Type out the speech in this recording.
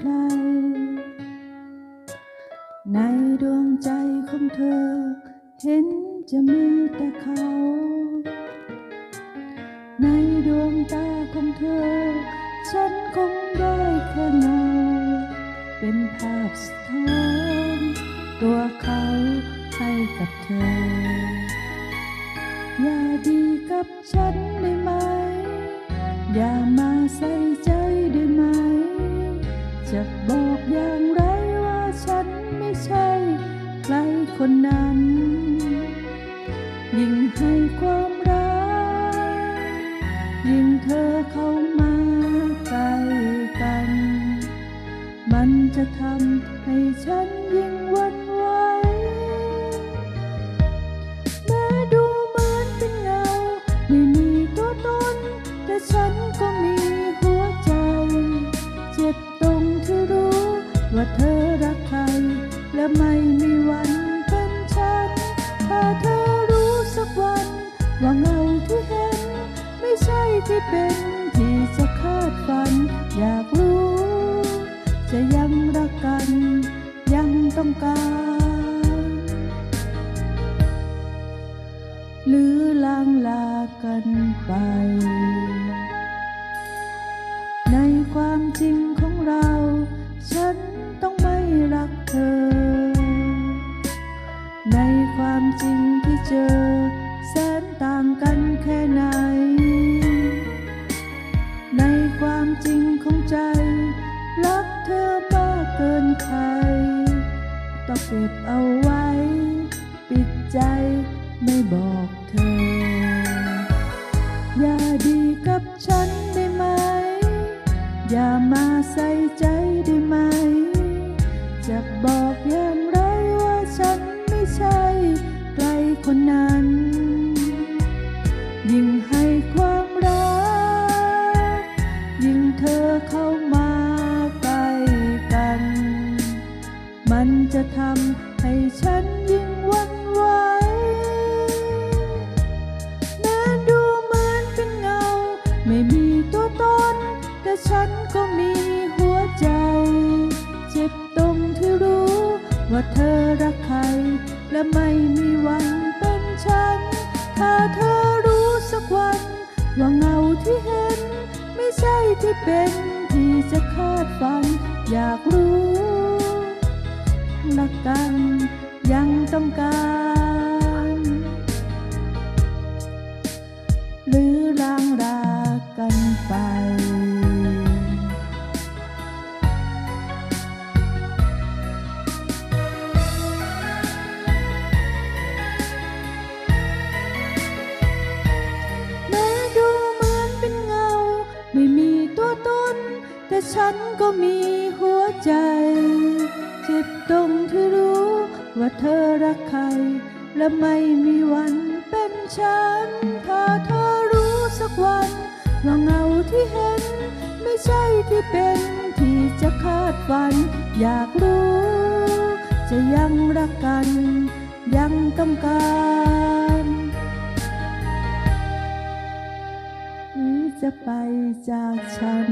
ใคร ในดวงใจของเธอ เห็นจะมีแต่เขา ในดวงตาของเธอ ฉันคงได้แค่เงาเป็นภาพสะท้อนตัวเขาให้กับเธอ อย่าดีกับฉันได้ไหม อย่ามาใส่ใจ จะบอกอย่างไรว่าฉันไม่ใช่ ใครคนนั้น ยิ่งให้ความรัก ยิ่งเธอเข้ามาใกล้กัน มันจะทำให้ฉันยิ่งวัน เธอรักใคร และไม่มีวันเป็นฉัน ถ้าเธอรู้สักวัน ว่าเงาที่เห็น ไม่ใช่ที่เป็นที่จะคาดฝัน อยากรู้ จะยังรักกัน ยังต้องการ หรือลางลากันไป ในความจริง จริงที่เจอ แสนต่างกันแค่ไหน ในความจริงของใจ รักเธอมากเกินใคร ต้องเก็บเอาไว้ ปิดใจไม่บอกเธอ อย่าดีกับฉันได้ไหม อย่ามาใส่ใจ ยิ่งให้ความรัก ยิ่งเธอเข้ามาใกล้กัน มันจะทำให้ฉันยิ่งวันไหวแม้ดูเหมือนเป็นเงา ไม่มีตัวตน แต่ฉันก็มีหัวใจ เจ็บตรงที่รู้ ว่าเธอรักใคร และไม่มีวันเป็นฉัน ถ้าเธอ ที่เป็นที่จะคาดฝัน อยากรู้รักกันยังต้องการ ฉันก็มีหัวใจ เจ็บตรงที่รู้ว่าเธอรักใคร และไม่มีวันเป็นฉัน ถ้าเธอรู้สักวันว่าเงาที่เห็น ไม่ใช่ที่เป็นที่จะคาดฝัน อยากรู้ จะยังรักกัน ยังต้องการหรือจะไปจากฉัน